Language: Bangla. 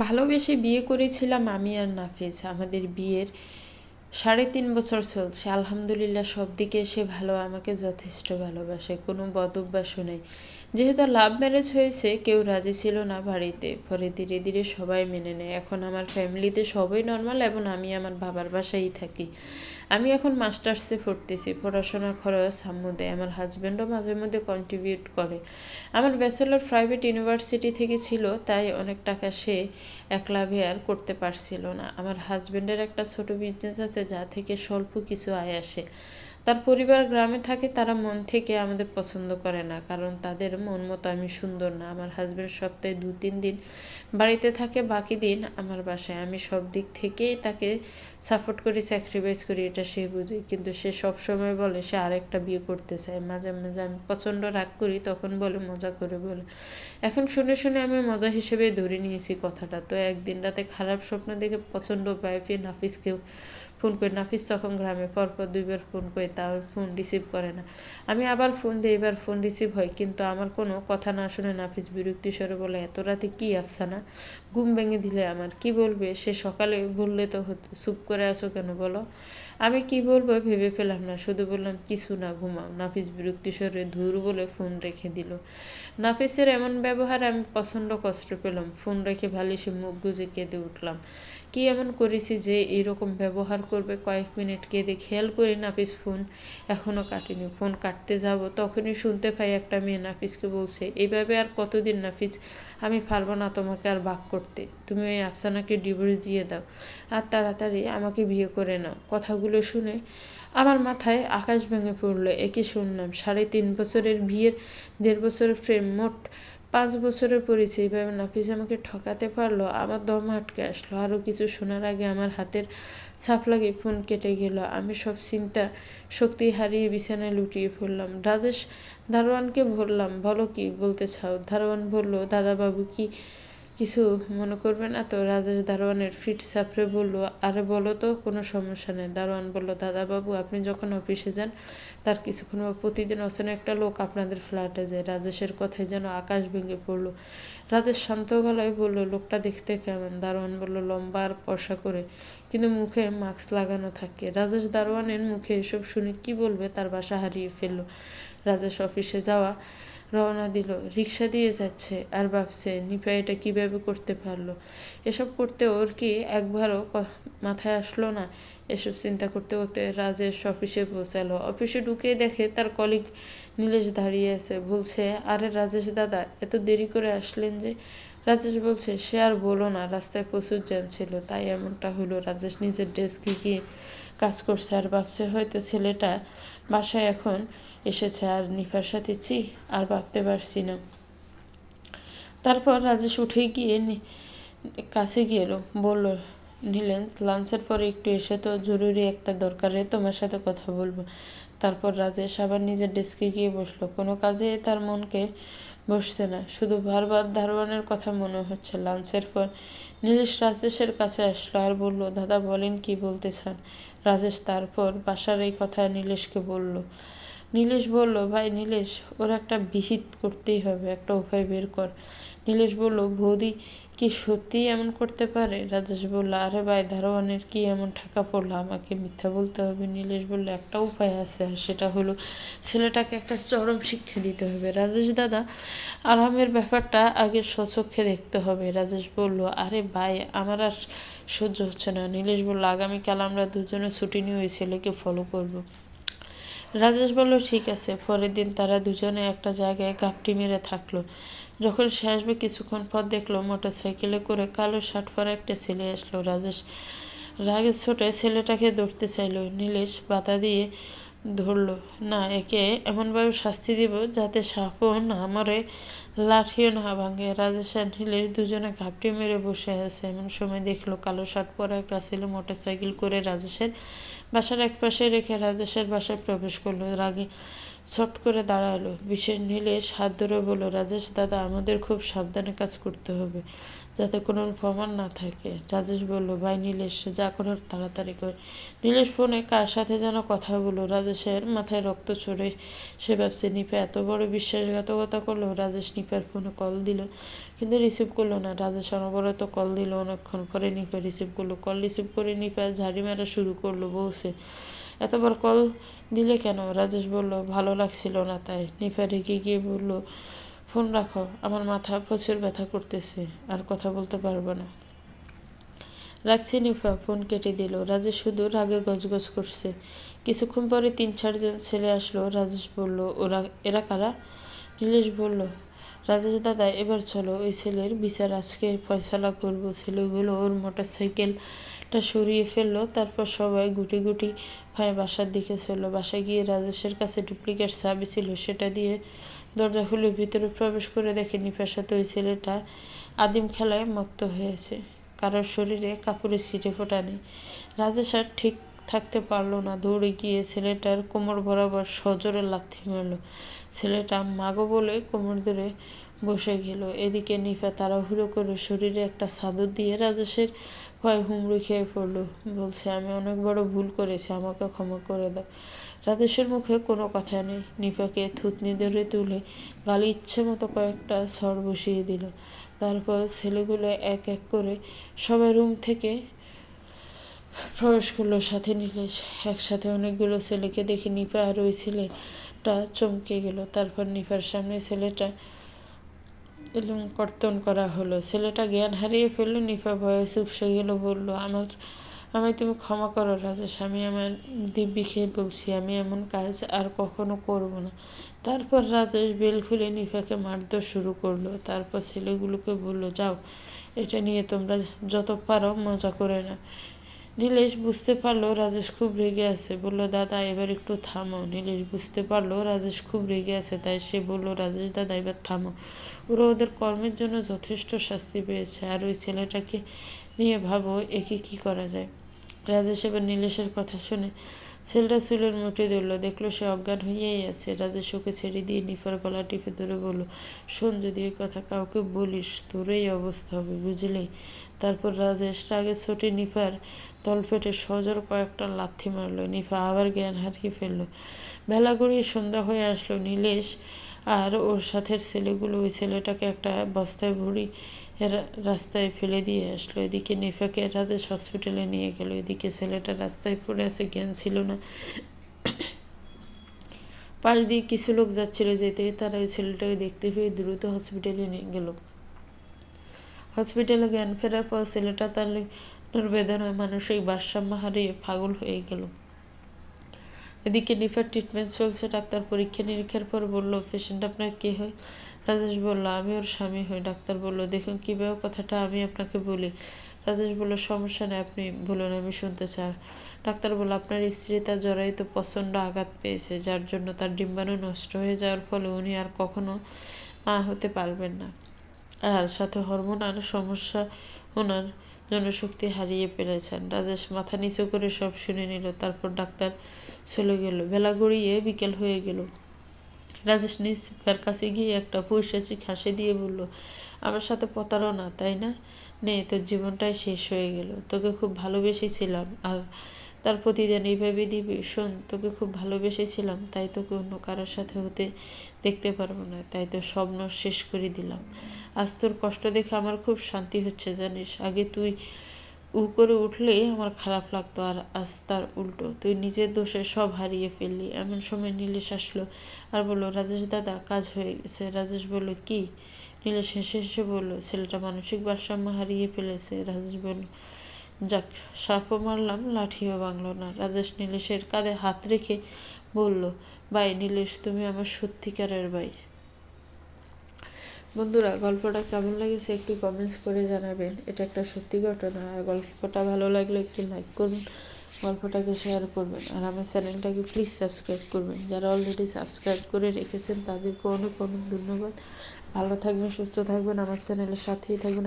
ভালোবেসে বিয়ে করেছিলাম আমি আর নাফিস আমাদের বিয়ের সাড়ে তিন বছর চলছে। আলহামদুলিল্লাহ সব দিকে সে ভালো, আমাকে যথেষ্ট ভালোবাসে, কোনো বদ অভ্যাসও নেই। যেহেতু লাভ ম্যারেজ হয়েছে, কেউ রাজি ছিল না বাড়িতে। পরে ধীরে ধীরে সবাই মেনে নেয়। এখন আমার ফ্যামিলিতে সবাই নর্মাল এবং আমি আমার বাবার বাসায়ই থাকি। আমি এখন মাস্টার্সে পড়তেছি। পড়াশোনার খরচ আম্মু দেয়। আমার হাজব্যান্ডও মাঝে মধ্যে কন্ট্রিবিউট করে। আমার ব্যাচেলর প্রাইভেট ইউনিভার্সিটি থেকে ছিল, তাই অনেক টাকা সে একলা আর করতে পারছিল না। আমার হাজব্যান্ডের একটা ছোট বিজনেস আছে যা থেকে স্বল্প কিছু আয় আসে। তার পরিবার গ্রামে থাকে, তারা মন থেকে আমাদের পছন্দ করে না, কারণ তাদের মন মতো আমি সুন্দর না। আমার হাজব্যান্ড সপ্তাহে দু, তিন দিন বাড়িতে থাকে, বাকি দিন আমার বাসায়। আমি সব দিক থেকেই তাকে সাপোর্ট করি স্যাক্রিফাইস করি, এটা সে বুঝে। কিন্তু সে সব সময় বলে, সে আরেকটা বিয়ে করতে চায়। মাঝে মাঝে আমি প্রচণ্ড রাগ করি, তখন বলে, মজা করে বলে। এখন শুনে শুনে আমি মজা হিসেবে ধরে নিয়েছি কথাটা। তো একদিন রাতে খারাপ স্বপ্ন দেখে প্রচণ্ড বাইফি নাফিসকেও ফোন করি নাফিস তখন গ্রামে, পরপর দুইবার ফোন করি, তাও ফোন রিসিভ করে না। আমি আবার ফোন দিই, এবার ফোন রিসিভ হয়, কিন্তু আমার কোনো কথা না শুনে নাফিস বিরক্তি স্বরে বলে, এত রাতে কী আফসানা? ঘুম ভেঙে দিলে আমার, কি বলবে? সে সকালে বললে তো, হতো, চুপ করে আসো কেন বলো? আমি কি বলব, ভেবে পেলাম না। শুধু বললাম, কিছু না, ঘুমাও। নাফিস বিরক্তি স্বরে ধুর বলে ফোন রেখে দিল। নাফিসের এমন ব্যবহার আমি প্রচণ্ড কষ্ট পেলাম। ফোন রেখে ভালিসে মুখ গুজে কেঁদে উঠলাম। কি এমন করেছি যে এরকম ব্যবহার করবে? কয়েক মিনিট কেঁদে খেয়াল করি নাফিস ফোন এখনও কাটিনি। ফোন কাটতে যাব, তখনই শুনতে পাই একটা মেয়ে নাফিসকে বলছে এইভাবে আর কতদিন নাফিস? আমি পারব না তোমাকে আর বাক করতে। তুমি ওই আফসানাকে ডিভোর্স দিয়ে দাও। আর তাড়াতাড়ি আমাকে বিয়ে করে নাও। কথাগুলো শুনে আমার মাথায় আকাশ ভেঙে পড়ল। একই শুনলাম, সাড়ে তিন বছরের বিয়ের দেড় বছরের ফ্রেম মোট পাঁচ বছরের পরিচয়। এভাবে নাফিস আমাকে ঠকাতে পারল, আমার দম আটকে আসলো। আরও কিছু শোনার আগে আমার হাতের ছাপ লাগে ফোন কেটে গেল। আমি সব চিন্তা শক্তি হারিয়ে বিছানায় লুটিয়ে পড়লাম। রাজেশ, দারোয়ানকে বললাম, বলো কি বলতে চাও? দারোয়ান বলল, দাদাবাবু কি কিছু মনে করবে না। তো রাজেশ দারোয়ানের ফিট সাপড়ে বলল, আরে বলো তো, কোনো সমস্যা নেই। দারোয়ান বলল, দাদাবাবু, আপনি যখন অফিসে যান, তার কিছুক্ষণ বা প্রতিদিন অচেনা একটা লোক আপনাদের ফ্ল্যাটে যায়। রাজেশের কথায় যেন আকাশ ভেঙে পড়ল। রাজেশ শান্ত গলায় বলল, লোকটা দেখতে কেমন? দারোয়ান বলল, লম্বা আর পশা করে, কিন্তু মুখে মাস্ক লাগানো থাকে। রাজেশ দারোয়ানের মুখে এসব শুনে কি বলবে, তার বাসা হারিয়ে ফেলল। রাজেশ অফিসে যাওয়া রওনা দিল। রিক্সা দিয়ে যাচ্ছে। আর ভাবছে, নিপা এটা কীভাবে করতে পারল? এসব করতে ওর কি একবারও মাথায় আসলো না? এসব চিন্তা করতে করতে রাজেশ অফিসে পৌঁছালো। অফিসে ঢুকে দেখে তার কলিগ নীলেশ দাঁড়িয়ে আছে। বলছে, আরে রাজেশ দাদা, এত দেরি করে আসলেন যে? রাজেশ বলছে, সে আর বলো না, রাস্তায় প্রচুর জ্যাম ছিল, তাই এমনটা হলো। রাজেশ নিজের ডেস্কে গিয়ে কাজ করছে। আর ভাবছে, হয়তো ছেলেটা বাসায় এখন এসেছে আর নিফার সাথে চি আর ভাবতে পারছি না। তারপর রাজেশ উঠে গিয়ে কাছে গেল বলল, নিলেন, লাঞ্চের পরে একটু এসে তো জরুরি একটা দরকারে, তোমার সাথে কথা বলব। তারপর রাজেশ আবার নিজের ডেস্কে গিয়ে বসল। কোনো কাজে তার মনকে বসছে না, শুধু বারবার দারোয়ানের কথা মনে হচ্ছে। লাঞ্চের পর নীলেশ রাজেশের কাছে আসলো আর বলল, দাদা বলেন কি বলতে চান? রাজেশ তারপর বাসার এই কথা নীলেশকে বলল নীলেশ বলল, ভাই নীলেশ, ওর একটা বিহিত করতেই হবে, একটা উপায় বের কর। নীলেশ বলল, বৌদি কি সত্যিই এমন করতে পারে? রাজেশ বলল, আরে ভাই দারোয়ানের কি এমন ঠাকা পড়ল? আমাকে মিথ্যা বলতে হবে। নীলেশ বলল, একটা উপায় আছে, আর সেটা হলো ছেলেটাকে একটা চরম শিক্ষা দিতে হবে। রাজেশ দাদা, আরামের ব্যাপারটা আগে স্বচক্ষে দেখতে হবে। রাজেশ বলল, আরে ভাই, আমার আর সহ্য হচ্ছে না। নীলেশ বলল, আগামীকাল আমরা দুজনে ছুটি নিয়ে ওই ছেলেকে ফলো করব। রাজেশ বলল, ঠিক আছে। পরের দিন তারা দুজনে একটা জায়গায় গাপটি মেরে থাকল। যখন সে আসবে, কিছুক্ষণ পর দেখল মোটর সাইকেলে করে কালো শার্ট পরা একটা ছেলে আসলো। রাজেশ রাগে ছোটে ছেলেটাকে ধরতে চাইল। নীলেশ বাধা দিয়ে ধরলো, না, একে এমনভাবে শাস্তি দিব যাতে সাপও না মরে, লাঠিও না ভাঙে। রাজেশ আর দুজনে ঘাপটি মেরে বসে আছে। এমন সময় দেখল, কালো শার্ট পরা একটা ছেলে মোটর সাইকেল করে রাজেশের বাসার এক পাশে রেখে রাজেশের বাসায় প্রবেশ করল। রাগে ছট করে দাঁড়াল। বিশেষ নীলেশ হাত ধরে বলল, রাজেশ, দাদা, আমাদের খুব সাবধানে কাজ করতে হবে। যাতে কোনো প্রমাণ না থাকে। রাজেশ বলল, ভাই, নীলেশ যা করার তাড়াতাড়ি করে। নীলেশ ফোনে কার সাথে যেন কথা বলল, রাজেশের মাথায় রক্ত চড়ে সে ভাবছে, নিপা এত বড় বিশ্বাসঘাতকতা করল? রাজেশ নিপার ফোনে কল দিল, কিন্তু রিসিভ করল না। রাজেশ অনবরত কল দিল, অনেকক্ষণ পরে নিপা রিসিভ করল। কল রিসিভ করে নিপা ঝাড়ি মারা শুরু করল, বলছে, এতবার কল দিলে কেন? রাজেশ বলল, ভালো লাগছিল না তাই। নিপা রেগে গিয়ে বলল ফোন রাখো, আমার মাথা প্রচুর ব্যথা করতেছে, আর কথা বলতে পারব না। রাখছি নিফা, ফোন কেটে দিল। রাজেশ শুধু রাগে গজগজ করছে। কিছুক্ষণ পরে তিন চারজন ছেলে আসলো। রাজেশ বলল, ওরা, এরা কারা? নীলেশ বলল রাজেশ দাদা এবার চলো, ওই ছেলের বিচার আজকে ফয়সলা করব। ছেলেগুলো ওর মোটর সাইকেলটা সরিয়ে ফেলল, তারপর সবাই গুটি গুটি হয়ে বাসার দিকে চলল বাসায় গিয়ে রাজেশের কাছে ডুপ্লিকেট চাবি ছিল, সেটা দিয়ে দরজা খুলে ভিতরে প্রবেশ করে দেখে নিফার ওই ছেলেটা আদিম খেলায় মত্ত হয়েছে। কারোর শরীরে কাপড়ের সিটে ফোটা নেই। রাজেশ আর ঠিক থাকতে পারল না। দৌড়ে গিয়ে ছেলেটার কোমর বরাবর সজোরে লাথি মারল। ছেলেটা মাগো বলে কোমর ধরে বসে গেল। এদিকে নিফা তাড়াহুড়ো করে শরীরে একটা চাদর দিয়ে রাজেশের ভয় হুমড়ি খেয়ে পড়ল। বলছে, আমি অনেক বড় ভুল করেছি, আমাকে ক্ষমা করে দাও। রাজেশের মুখে কোনো কথা নেই। নিফাকে থুতনি ধরে তুলে গালি ইচ্ছে মতো কয়েকটা সর বসিয়ে দিল। তারপর ছেলেগুলো এক এক করে সবাই রুম থেকে প্রবেশ সাথে নিলে একসাথে অনেকগুলো ছেলেকে দেখে নিপা আর ওই ছেলেটা চমকে গেল। তারপর নিপার সামনে ছেলেটা এলুম কর্তন করা হলো। ছেলেটা জ্ঞান হারিয়ে ফেলল, নিপা ভয়ে চুপসে গেল, বলল, আমার, আমায় তুমি ক্ষমা করো রাজেশ, আমি আমার দিব্যি খেয়ে বলছি, আমি এমন কাজ আর কখনো করব না। তারপর রাজেশ বেল খুলে নিফাকে মারধর শুরু করল। তারপর ছেলেগুলোকে বলল, যাও, এটা নিয়ে তোমরা যত পারো মজা করে না নীলেশ বুঝতে পারল রাজেশ খুব রেগে আছে। বলল, দাদা, এবার একটু থামো। নীলেশ বুঝতে পারল রাজেশ খুব রেগে আছে, তাই সে বলল, রাজেশ দাদা, এবার থামো। ওরা ওদের কর্মের জন্য যথেষ্ট শাস্তি পেয়েছে, আর ওই ছেলেটাকে নিয়ে ভাবো একে কি করা যায়। রাজেশ এবার নীলেশের কথা শুনে ছেলেটা চুলের মুঠে ধরলো, দেখল সে অজ্ঞান হইয়াই আছে। রাজেশ ওকে ছেড়ে দিয়ে নিফার গলা টিপে ধরে বলল, শোন যদি এই কথা কাউকে বলিস, তোর এই অবস্থা হবে, বুঝলি? তারপর রাজেশ আগে ছোটে নিফার তলফেটে সজর কয়েকটা লাথি মারলো। নিফা আবার জ্ঞান হারিয়ে ফেলল। বেলা গড়িয়ে সন্ধ্যা হয়ে আসলো। নীলেশ আর ওর সাথের ছেলেগুলো ওই ছেলেটাকে একটা বস্তায় ভরি রাস্তায় ফেলে দিয়ে আসলো। এদিকে নিফাকে রাজেশ হসপিটালে নিয়ে গেল। এদিকে ছেলেটা রাস্তায় পড়ে আছে, জ্ঞান ছিল না। পাশ দিয়ে কিছু লোক যাচ্ছিল যেতে। তারা ওই ছেলেটাকে দেখতে পেয়ে দ্রুত হসপিটালে নিয়ে গেল। হসপিটালে জ্ঞান ফেরার পর ছেলেটা তার বেদনায় মানসিক ভারসাম্য হারিয়ে পাগল হয়ে গেল। এদিকে নিফার ট্রিটমেন্ট চলছে, ডাক্তার পরীক্ষা নিরীক্ষার পর বলল পেশেন্ট আপনার কে হয়? রাজেশ বলল, আমি ওর স্বামী হই। ডাক্তার বলল, দেখুন, কীভাবে কথাটা আমি আপনাকে বলি? রাজেশ বলল, সমস্যা নেই, আপনি বলুন, আমি শুনতে চাই। ডাক্তার বলল, আপনার স্ত্রী তার তো প্রচণ্ড আঘাত পেয়েছে, যার জন্য তার ডিম্বাণু নষ্ট হয়ে যাওয়ার ফলে উনি আর কখনো মা হতে পারবেন না। আর সাথে হরমোন আর সমস্যা, ওনার জনশক্তি হারিয়ে ফেলেছেন। রাজেশ মাথা নিচু করে সব শুনে নিল, তারপর ডাক্তার চলে গেল। বেলা গড়িয়ে বিকেল হয়ে গেল। রাজেশ নিজ কাছে গিয়ে একটা পৈশাচিক হাসি দিয়ে বলল, আমার সাথে প্রতারণা, তাই না? নে, তোর জীবনটাই শেষ হয়ে গেল। তোকে খুব ভালোবেসেছিলাম। আর তার প্রতিদিন এইভাবে দিবি। শোন, তোকে খুব ভালোবেসেছিলাম, তাই তোকে অন্য কারোর সাথে হতে দেখতে পারব না, তাই তো স্বপ্ন শেষ করে দিলাম। আজ তোর কষ্ট দেখে আমার খুব শান্তি হচ্ছে, জানিস? আগে তুই উ করে উঠলেই আমার খারাপ লাগতো, আর আজ তার উল্টো। তুই নিজের দোষে সব হারিয়ে ফেললি। এমন সময় নীলেশ আসলো আর বলল, রাজেশ দাদা, কাজ হয়ে গেছে। রাজেশ বলল, কি? নীলেশ হেসে হেসে বলল, ছেলেটা মানসিক ভারসাম্য হারিয়ে ফেলেছে। রাজেশ বলল যাক সাপও মারলাম, লাঠিও ভাঙল না। রাজেশ নীলেশের কাঁধে হাত রেখে বলল, ভাই নীলেশ, তুমি আমার সত্যিকারের ভাই। বন্ধুরা, গল্পটা কেমন লেগেছে একটু কমেন্টস করে জানাবেন। এটা একটা সত্যি ঘটনা। আর গল্পটা ভালো লাগলে একটু লাইক করুন গল্পটাকে শেয়ার করবেন। আর আমার চ্যানেলটাকে প্লিজ সাবস্ক্রাইব করবেন। যারা অলরেডি সাবস্ক্রাইব করে রেখেছেন, তাদেরকে অনেক অনেক ধন্যবাদ। ভালো থাকবেন, সুস্থ থাকবেন, আমার চ্যানেলের সাথেই থাকবেন।